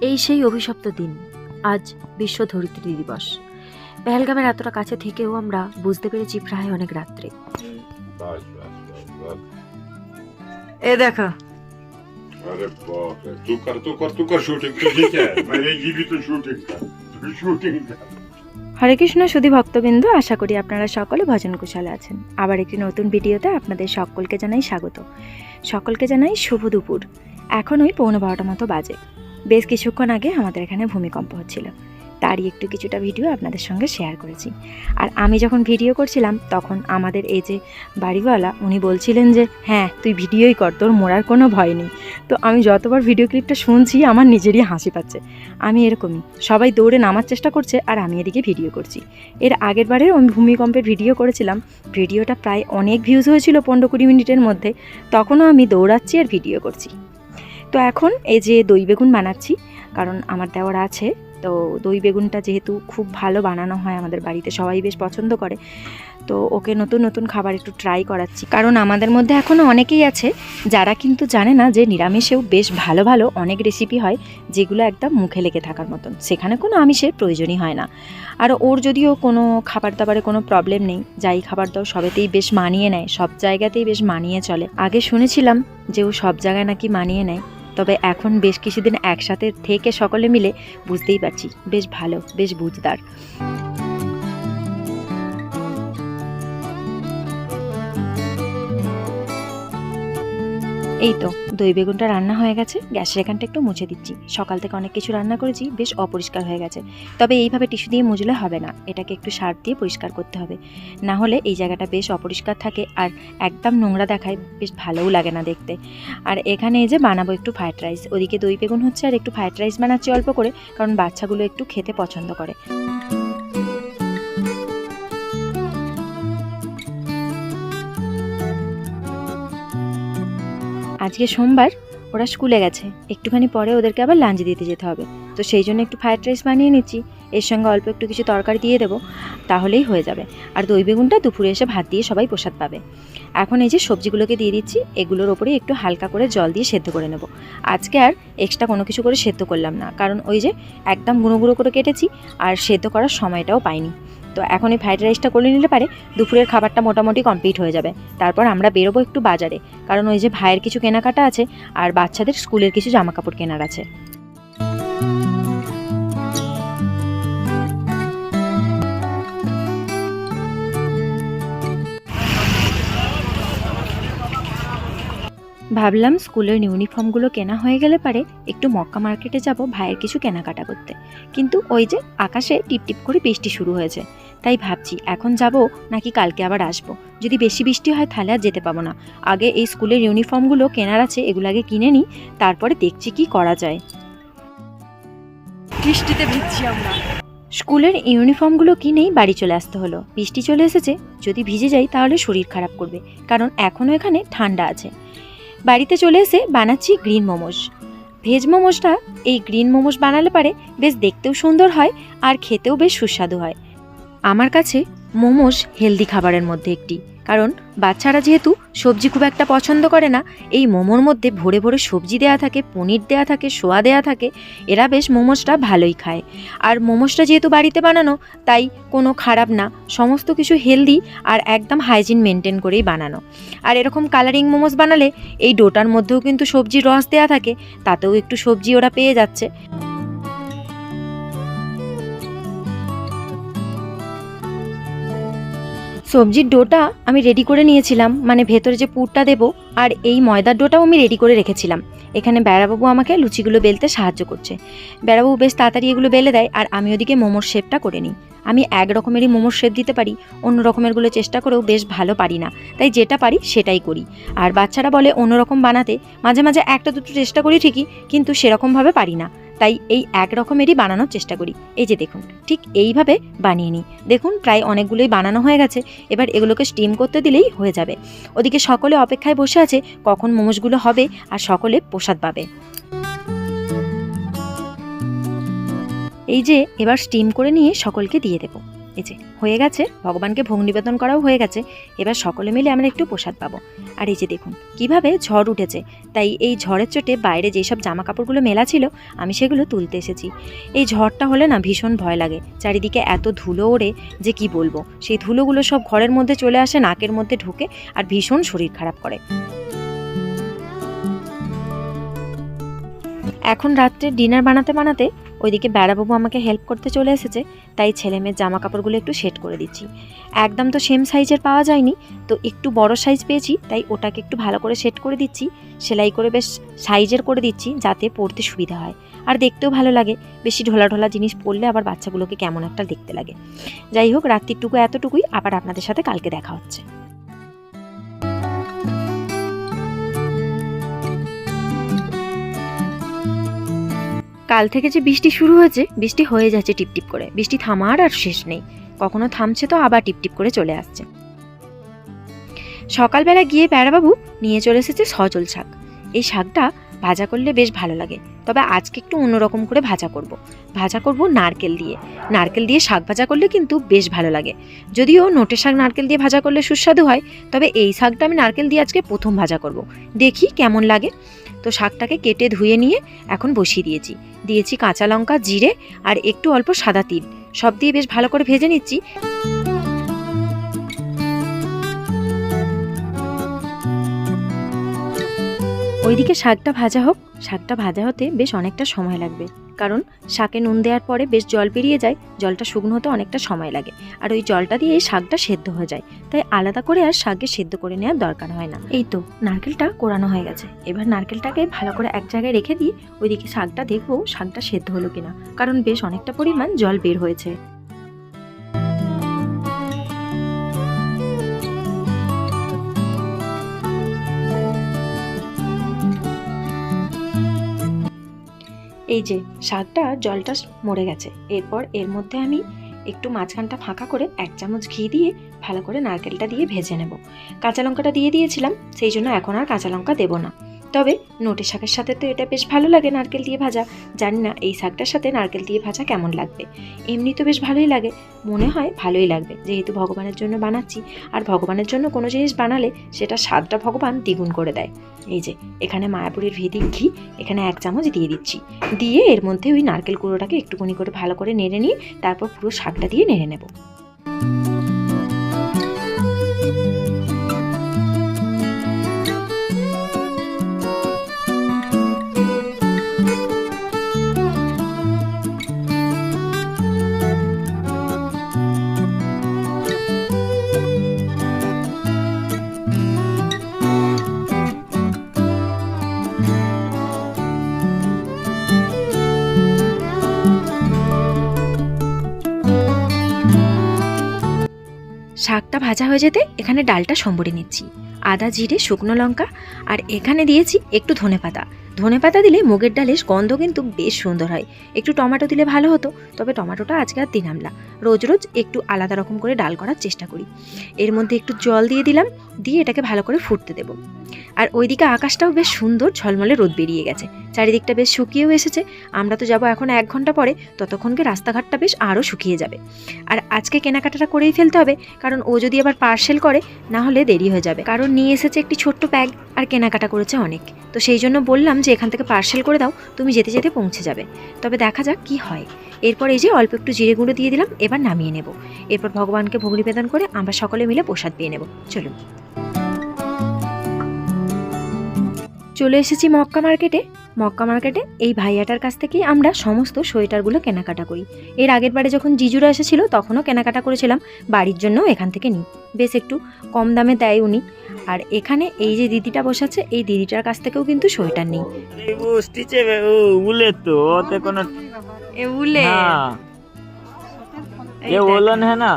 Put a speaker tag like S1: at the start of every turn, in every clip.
S1: এই সেই অভিশপ্ত দিন আজ বিশ্ব ধরিত্রী দিবস পেহেলগামের এতটা কাছে থেকেও আমরা বুঝতে পেরেছি প্রায় অনেক রাত্রে
S2: बस बस बस बस
S3: এ দেখো
S2: अरे बाप रे तू कर तू कर तू कर शूटिंग तो ठीक है मैंने ये भी तो शूटिंग कर तू शूटिंग कर
S4: হরে কৃষ্ণ সুধী ভক্তবৃন্দ আশা করি আপনারা সকলে ভজন কুশলে আছেন আবার একটি নতুন ভিডিওতে আপনাদের সকলকে জানাই স্বাগত সকলকে জানাই শুভ দুপুর এখন ওই পৌনে বারোটা মতো বাজে বেশ কিছুক্ষণ আগে আমাদের এখানে ভূমিকম্প হচ্ছিল। তারই একটু কিছুটা ভিডিও আপনাদের সঙ্গে শেয়ার করেছি। আর আমি যখন ভিডিও করছিলাম, তখন আমাদের এই যে বাড়িওয়ালা, উনি বলছিলেন যে হ্যাঁ তুই ভিডিওই কর, তোর মরার কোনো ভয় নেই। তো আমি যতবার ভিডিও ক্লিপটা শুনছি, আমার নিজেরই হাসি পাচ্ছে। আমি এরকমই, সবাই দৌড়ে নামার চেষ্টা করছে, আর আমি এদিকে ভিডিও করছি। এর আগের বারেও আমি ভূমিকম্পের ভিডিও করেছিলাম। ভিডিওটা প্রায় অনেক ভিউজ হয়েছিল পনেরো কুড়ি মিনিটের মধ্যে। তখনও আমি দৌড়াচ্ছি আর ভিডিও করছি। তো এখন এই যে দই বেগুন বানাচ্ছি, কারণ আমার দেওয়ার আছে। তো দই বেগুনটা যেহেতু খুব ভালো বানানো হয় আমাদের বাড়িতে, সবাই বেশ পছন্দ করে। তো ওকে নতুন নতুন খাবার একটু ট্রাই করাচ্ছি। কারণ আমাদের মধ্যে এখনও অনেকেই আছে, যারা কিন্তু জানে না যে নিরামিষেও বেশ ভালো ভালো অনেক রেসিপি হয়, যেগুলো একদম মুখে লেগে থাকার মতন। সেখানে কোনো আমিষের প্রয়োজনই হয় না। আর ওর যদিও কোনো খাবার দাবারে কোনো প্রবলেম নেই, যাই খাবার দাও সবেতেই বেশ মানিয়ে নেয়, সব জায়গাতেই বেশ মানিয়ে চলে। আগে শুনেছিলাম যে ও সব জায়গায় নাকি মানিয়ে নেয়। তবে এখন বেশ কিছুদিন একসাথে থেকে সকলে মিলে বুঝতেই পারছি বেশ ভালো বেশ বুঝদার। এই তো, দই বেগুনটা রান্না হয়ে গেছে, গ্যাসের এখানটা একটু মুছে দিচ্ছি। সকাল থেকে অনেক কিছু রান্না করেছি, বেশ অপরিষ্কার হয়ে গেছে। তবে এইভাবে টিস্যু দিয়ে মুজলে হবে না, এটাকে একটু সার্ফ দিয়ে পরিষ্কার করতে হবে। না হলে এই জায়গাটা বেশ অপরিষ্কার থাকে আর একদম নোংরা দেখায়, বেশ ভালোও লাগে না দেখতে। আর এখানে এই যে বানাবো একটু ফ্রাইড রাইস, ওদিকে দই বেগুন হচ্ছে আর একটু ফ্রাইড রাইস বানাচ্ছি অল্প করে, কারণ বাচ্চাগুলো একটু খেতে পছন্দ করে। আজকে সোমবার ওরা স্কুলে গেছে। একটুখানি পরে ওদেরকে আবার লাঞ্চ দিতে যেতে হবে। তো সেই জন্য একটু ফ্রায়েড রাইস বানিয়ে নিচ্ছি। এর সঙ্গে অল্প একটু কিছু তরকারি দিয়ে দেবো। তাহলেই হয়ে যাবে। আর দই বেগুনটা দুপুরে এসে ভাত দিয়ে সবাই প্রসাদ পাবে। এখন এই যে সবজিগুলোকে দিয়ে দিচ্ছি, এগুলোর ওপরে একটু হালকা করে জল দিয়ে সেদ্ধ করে নেব। আজকে আর এক্সট্রা কোনো কিছু করে সেদ্ধ করলাম না। কারণ ওই যে একদম গুঁড়ো গুঁড়ো করে কেটেছি, আর সেদ্ধ করার সময়টাও পাইনি। তো এখন এই ফ্রাইড রাইসটা করে নিলে পারে দুপুরের খাবারটা মোটামুটি কমপ্লিট হয়ে যাবে। তারপর আমরা বেরোবো একটু বাজারে, কারণ ওই যে ভাইয়ের কিছু কেনাকাটা আছে আর বাচ্চাদের স্কুলের কিছু জামা কাপড় কেনার আছে। ভাবলাম স্কুলের ইউনিফর্মগুলো কেনা হয়ে গেলে পারে একটু মক্কা মার্কেটে যাব ভাইয়ের কিছু কেনাকাটা করতে। কিন্তু ওই যে আকাশে টিপটিপ করে বৃষ্টি শুরু হয়েছে। তাই ভাবছি এখন যাব নাকি কালকে আবার আসব? যদি বেশি বৃষ্টি হয় তাহলে আর যেতে পাবো না। আগে এই স্কুলের ইউনিফর্মগুলো কেনার আছে এগুলো আগে কিনে নিই তারপরে দেখছি কি করা যায়।
S3: বৃষ্টিতে ভিজছি আমরা।
S4: স্কুলের ইউনিফর্মগুলো কিনেই বাড়ি চলে আসতে হলো। বৃষ্টি চলে এসেছে যদি ভিজে যাই তাহলে শরীর খারাপ করবে কারণ এখনও এখানে ঠান্ডা আছে। বাড়িতে চলে এসে বানাচ্ছি গ্রিন মোমোস। ভেজ মোমোসটা এই গ্রিন মোমোস বানালে পারে বেশ দেখতেও সুন্দর হয় আর খেতেও বেশ সুস্বাদু হয়। আমার কাছে মোমোস হেলদি খাবারের মধ্যে একটি। কারণ বাচ্চারা যেহেতু সবজি খুব একটা পছন্দ করে না, এই মোমোর মধ্যে ভরে ভরে সবজি দেয়া থাকে, পনির দেয়া থাকে, সোয়া দেয়া থাকে, এরা বেশ মোমোসটা ভালোই খায়। আর মোমোসটা যেহেতু বাড়িতে বানানো, তাই কোনো খারাপ না, সমস্ত কিছু হেলদি আর একদম হাইজিন মেনটেন করেই বানানো। আর এরকম কালারিং মোমোস বানালে এই ডোটার মধ্যেও কিন্তু সবজির রস দেয়া থাকে, তাতেও একটু সবজি ওরা পেয়ে যাচ্ছে। সবজির ডোটা আমি রেডি করে নিয়েছিলাম মানে ভেতরে যে পুরটা দেবো আর এই ময়দার ডোটাও আমি রেডি করে রেখেছিলাম। এখানে বেড়াবাবু আমাকে লুচিগুলো বেলতে সাহায্য করছে। বেড়াবাবু বেশ তাড়াতাড়ি এগুলো বেলে দেয় আর আমি ওদিকে মোমোর শেপটা করে নিই। আমি এক রকমেরই মোমোর শেপ দিতে পারি, অন্য রকমেরগুলো চেষ্টা করেও বেশ ভালো পারি না। তাই যেটা পারি সেটাই করি। আর বাচ্চারা বলে অন্যরকম বানাতে মাঝে মাঝে একটা দুটো চেষ্টা করি ঠিকই, কিন্তু সেরকমভাবে পারি না। তাই এই এক রকমেরই বানানোর চেষ্টা করি। এই যে দেখুন, ঠিক এইভাবে বানিয়ে নিই। দেখুন, প্রায় অনেকগুলোই বানানো হয়ে গেছে। এবার এগুলোকে স্টিম করতে দিলেই হয়ে যাবে। ওদিকে সকলে অপেক্ষায় বসে আছে, কখন মোমোসগুলো হবে আর সকলে প্রসাদ পাবে। এই যে এবার স্টিম করে নিয়ে সকলকে দিয়ে দেবো। এই যে, হয়ে গেছে, ভগবানকে ভোগ নিবেদন করাও হয়ে গেছে। এবার সকলে মিলে আমরা একটু প্রসাদ পাবো। আর এই যে দেখুন, কীভাবে ঝড় উঠেছে। তাই এই ঝড়ের চোটে বাইরে যেসব জামা কাপড়গুলো মেলা ছিল, আমি সেগুলো তুলতে এসেছি। এই ঝড়টা হলে না ভীষণ ভয় লাগে। চারিদিকে এত ধুলো ওড়ে যে কি বলব? সেই ধুলোগুলো সব ঘরের মধ্যে চলে আসে, নাকের মধ্যে ঢুকে, আর ভীষণ শরীর খারাপ করে। এখন রাত্রে ডিনার বানাতে বানাতে ওইদিকে বেড়াবাবু আমাকে হেল্প করতে চলে এসেছে, তাই ছেলে মেয়ের জামা কাপড়গুলো একটু সেট করে দিচ্ছি। একদম তো সেম সাইজের পাওয়া যায়নি, তো একটু বড় সাইজ পেয়েছি, তাই ওটাকে একটু ভালো করে সেট করে দিচ্ছি, সেলাই করে বেশ সাইজের করে দিচ্ছি, যাতে পরতে সুবিধা হয়। আর দেখতেও ভালো লাগে, বেশি ঢোলা ঢোলা জিনিস পরলে আবার বাচ্চাগুলোকে কেমন একটা দেখতে লাগে। যাই হোক, রাত্রিটুকু এতটুকুই, আবার আপনাদের সাথে কালকে দেখা হচ্ছে। কাল থেকে যে বৃষ্টি শুরু হয়েছে, বৃষ্টি হয়ে যাচ্ছে টিপটিপ করে। বৃষ্টি থামার আর শেষ নেই। কখনো থামছে তো আবার টিপটিপ করে চলে আসছে। সকালবেলা গিয়ে বেড়াবাবু নিয়ে চলে এসেছে সজল শাক। এই শাকটা ভাজা করলে বেশ ভালো লাগে। তবে আজকে একটু অন্যরকম করে ভাজা করব। ভাজা করব নারকেল দিয়ে। নারকেল দিয়ে শাক ভাজা করলে কিন্তু বেশ ভালো লাগে। যদিও নোটের শাক নারকেল দিয়ে ভাজা করলে সুস্বাদু হয়, তবে এই শাকটা আমি নারকেল দিয়ে আজকে প্রথম ভাজা করব। দেখি কেমন লাগে। তো শাকটাকে কেটে ধুয়ে নিয়ে এখন বসিয়ে দিয়েছি। দিয়েছি কাঁচা লঙ্কা, জিরে আর একটু অল্প সাদা তিল। সব দিয়ে বেশ ভালো করে ভেজে নিচ্ছি। ওইদিকে শাকটা ভাজা হোক, শাকটা ভাজা হতে বেশ অনেকটা সময় লাগবে। কারণ শাকে নুন দেওয়ার পরে বেশ জল বেরিয়ে যায়, জলটা শুকনো হতে অনেকটা সময় লাগে। আর ওই জলটা দিয়ে শাকটা সেদ্ধ হয়ে যায়। তাই আলাদা করে আর শাককে সেদ্ধ করে নেওয়ার দরকার হয় না। এই তো নারকেলটা কোরানো হয়ে গেছে। এবার নারকেলটাকে ভালো করে এক জায়গায় রেখে দিয়ে ওইদিকে শাকটা দেখব শাকটা সেদ্ধ হলো কিনা। কারণ বেশ অনেকটা পরিমাণ জল বের হয়েছে। এই যে শাকটা জলটা মরে গেছে। এরপর এর মধ্যে আমি একটু মাঝখানটা ফাঁকা করে এক চামচ ঘি দিয়ে ভালো করে নারকেলটা দিয়ে ভেজে নেব। কাঁচা লঙ্কাটা দিয়ে দিয়েছিলাম, সেই জন্য এখন আর কাঁচা লঙ্কা দেবো না। তবে নোটে শাকের সাথে তো এটা বেশ ভালো লাগে নারকেল দিয়ে ভাজা। জানি না এই শাকটার সাথে নারকেল দিয়ে ভাজা কেমন লাগবে। এমনি তো বেশ ভালোই লাগে। মনে হয় ভালোই লাগবে। যেহেতু ভগবানের জন্য বানাচ্ছি, আর ভগবানের জন্য কোনো জিনিস বানালে সেটা স্বাদটা ভগবান দ্বিগুণ করে দেয়। এই যে, এখানে মায়াপুরের ভেদিক ঘি, এখানে এক চামচ দিয়ে দিচ্ছি। দিয়ে এর মধ্যে ওই নারকেল কুড়োটাকে একটুখানি করে ভালো করে নেড়ে নিয়ে, তারপর পুরো শাকটা দিয়ে নেড়ে নেব। শাকটা ভাজা হয়ে যেতে এখানে ডালটা সম্বরে নিচ্ছি। আদা, জিরে, শুকনো লঙ্কা আর এখানে দিয়েছি একটু ধনেপাতা ধনেপাতা দিলে মুগের ডালের গন্ধ কিন্তু বেশ সুন্দর হয়। একটু টমেটো দিলে ভালো হতো, তবে টমেটোটা আজকে আর দিলাম না। রোজ রোজ একটু আলাদা রকম করে ডাল করার চেষ্টা করি। এর মধ্যে একটু জল দিয়ে দিলাম, দিয়ে এটাকে ভালো করে ফুটতে দেবো। আর ওইদিকে আকাশটাও বেশ সুন্দর ঝলমলে রোদ বেরিয়ে গেছে। চারিদিকটা বেশ শুকিয়েও এসেছে। আমরা তো যাব এখন এক ঘণ্টা পরে, ততক্ষণকে রাস্তাঘাটটা বেশ আরও শুকিয়ে যাবে। আর আজকে কেনাকাটাটা করেই ফেলতে হবে, কারণ ও যদি আবার পার্সেল করে, না হলে দেরি হয়ে যাবে। কারণ নিয়ে এসেছে একটি ছোট্ট ব্যাগ আর কেনাকাটা করেছে অনেক। তো সেই জন্য বললাম যে এখান থেকে পার্সেল করে দাও, তুমি যেতে যেতে পৌঁছে যাবে। তবে দেখা যাক কি হয়। এরপর এই যে অল্প একটু জিরে গুঁড়ো দিয়ে দিলাম, এবার নামিয়ে নেব। এরপর ভগবানকে ভোগ নিবেদন করে আমরা সকলে মিলে প্রসাদ পেয়ে নেব। চলুন। চলে এসেছি মক্কা মার্কেটে। মক্কা মার্কেটে এই ভাইয়াটার কাছ থেকেই আমরা সমস্ত সোয়েটারগুলো কেনাকাটা করি এর আগের বারে যখন জিজুরা এসেছিল তখনও কেনাকাটা করেছিলাম বাড়ির জন্যও এখান থেকে নিই বেশ একটু কম দামে দেয় উনি আর এখানে এই যে দিদিটা বসাচ্ছে এই দিদিটার কাছ থেকেও কিন্তু সোয়েটার নেই
S5: এই গোষ্ঠীছে ও উলে তো ওতে কোনো
S3: এ উলে
S5: हाँ
S3: এই
S5: ये
S3: দেখ।
S5: वोलन है ना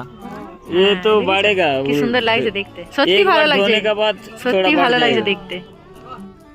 S5: ये
S3: হ্যাঁ,
S5: तो
S3: এই দেখ।
S5: बढ़ेगा
S3: কি
S5: वो-
S3: সুন্দর লাগছে দেখতে সত্যি
S5: एक
S3: ভালো
S5: बार
S3: লাগছে
S5: धोने के बाद
S3: সত্যি
S5: थोड़ा
S3: ভালো
S5: बढ़
S3: লাগছে
S5: जाएगा।
S3: দেখতে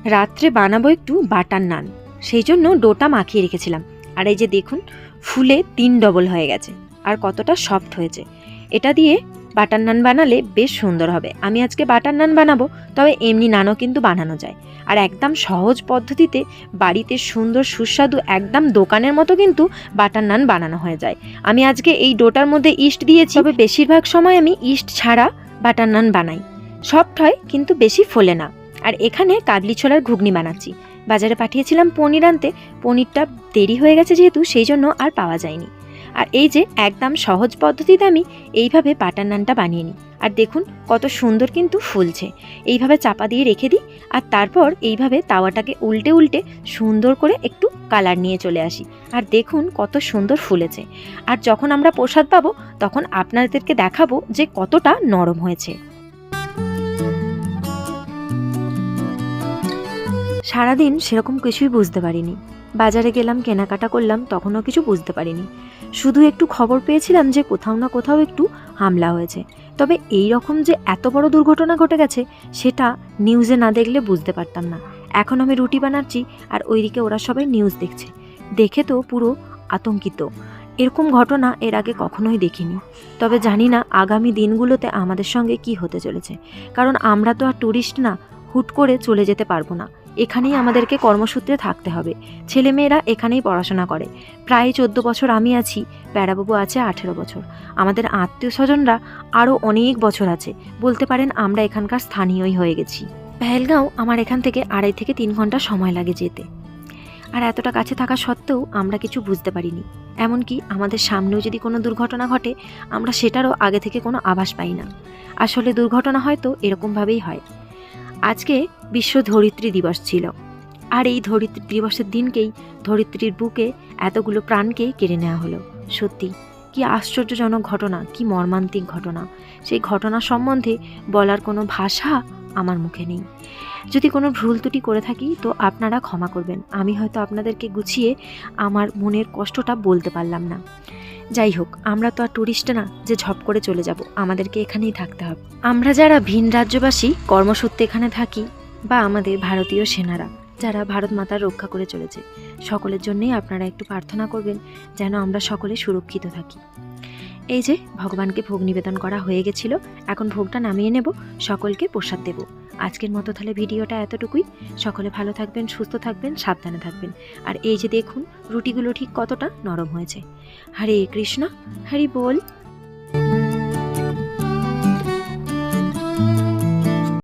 S4: রাত্রে বানাবো একটু বাটার নান। সেই জন্য ডোটা মাখিয়ে রেখেছিলাম। আর এই যে দেখুন, ফুলে তিন ডবল হয়ে গেছে আর কতটা সফট হয়েছে। এটা দিয়ে বাটার নান বানালে বেশ সুন্দর হবে। আমি আজকে বাটার নান বানাবো, তবে এমনি নানও কিন্তু বানানো যায়। আর একদম সহজ পদ্ধতিতে বাড়িতে সুন্দর সুস্বাদু একদম দোকানের মতো কিন্তু বাটার নান বানানো হয়ে যায়। আমি আজকে এই ডোটার মধ্যে ইস্ট দিয়েছি। তবে বেশিরভাগ সময় আমি ইস্ট ছাড়া বাটার নান বানাই। সফট হয়, কিন্তু বেশি ফোলে না। আর এখানে কাগলি ছোলার ঘুগনি বানাচ্ছি। বাজারে পাঠিয়েছিলাম পনির আনতে, পনিরটা দেরি হয়ে গেছে যেহেতু, সেই জন্য আর পাওয়া যায়নি। আর এই যে একদম সহজ পদ্ধতিতে আমি এইভাবে বাটার নানটা বানিয়ে নিই। আর দেখুন কত সুন্দর কিন্তু ফুলছে। এইভাবে চাপা দিয়ে রেখে দিই আর তারপর এইভাবে তাওয়াটাকে উল্টে উল্টে সুন্দর করে একটু কালার নিয়ে চলে আসি। আর দেখুন কত সুন্দর ফুলেছে। আর যখন আমরা প্রসাদ পাবো, তখন আপনাদেরকে দেখাবো যে কতটা নরম হয়েছে। সারাদিন সেরকম কিছুই বুঝতে পারিনি। বাজারে গেলাম, কেনাকাটা করলাম, তখনও কিছু বুঝতে পারিনি। শুধু একটু খবর পেয়েছিলাম যে কোথাও না কোথাও একটু হামলা হয়েছে। তবে এই রকম যে এত বড় দুর্ঘটনা ঘটে গেছে, সেটা নিউজে না দেখলে বুঝতে পারতাম না। এখন আমি রুটি বানাচ্ছি আর ওইদিকে ওরা সবাই নিউজ দেখছে। দেখে তো পুরো আতঙ্কিত। এরকম ঘটনা এর আগে কখনোই দেখিনি। তবে জানি না আগামী দিনগুলোতে আমাদের সঙ্গে কি হতে চলেছে। কারণ আমরা তো আর ট্যুরিস্ট না, হুট করে চলে যেতে পারব না। এখানেই আমাদেরকে কর্মসূত্রে থাকতে হবে। ছেলেমেয়েরা এখানেই পড়াশোনা করে। প্রায় চোদ্দ বছর আমি আছি, প্যারাবাবু আছে আঠেরো বছর। আমাদের আত্মীয় স্বজনরা আরও অনেক বছর আছে। বলতে পারেন আমরা এখানকার স্থানীয়ই হয়ে গেছি। পেহেলগাঁও আমার এখান থেকে আড়াই থেকে তিন ঘণ্টা সময় লাগে যেতে। আর এতটা কাছে থাকা সত্ত্বেও আমরা কিছু বুঝতে পারিনি। এমনকি আমাদের সামনেও যদি কোনো দুর্ঘটনা ঘটে, আমরা সেটারও আগে থেকে কোনো আভাস পাই না। আসলে দুর্ঘটনা হয়তো এরকমভাবেই হয়। আজকে বিশ্ব ধরিত্রী দিবস ছিল। আর এই ধরিত্রী দিবসের দিনকেই ধরিত্রীর বুকে এতগুলো প্রাণকে কেড়ে নেওয়া হলো। সত্যি, কি আশ্চর্যজনক ঘটনা, কি মর্মান্তিক ঘটনা। সেই ঘটনা সম্বন্ধে বলার কোনো ভাষা আমার মুখে নেই। যদি কোনো ভুল ত্রুটি করে থাকি, তো আপনারা ক্ষমা করবেন। আমি হয়তো আপনাদেরকে গুছিয়ে আমার মনের কষ্টটা বলতে পারলাম না। যাই হোক, আমরা তো আর টুরিস্ট না যে ঝপ করে চলে যাব, আমাদেরকে এখানেই থাকতে হবে। আমরা যারা ভিন রাজ্যবাসী, কর্মসূত্রে এখানে থাকি, বা আমাদের ভারতীয় সেনারা, যারা ভারত মাতার রক্ষা করে চলেছে, সকলের জন্যই আপনারা একটু প্রার্থনা করবেন যেন আমরা সকলে সুরক্ষিত থাকি। এই যে, ভগবানকে ভোগ নিবেদন করা হয়ে গেছিল, এখন ভোগটা নামিয়ে নেব, সকলকে প্রসাদ দেব। আজকের মতো তাহলে ভিডিওটা এতটুকুই। সকলে ভালো থাকবেন, সুস্থ থাকবেন, সাবধানে থাকবেন। আর এই যে দেখুন, রুটিগুলো ঠিক কতটা নরম হয়েছে। হরে কৃষ্ণ, হরি বল।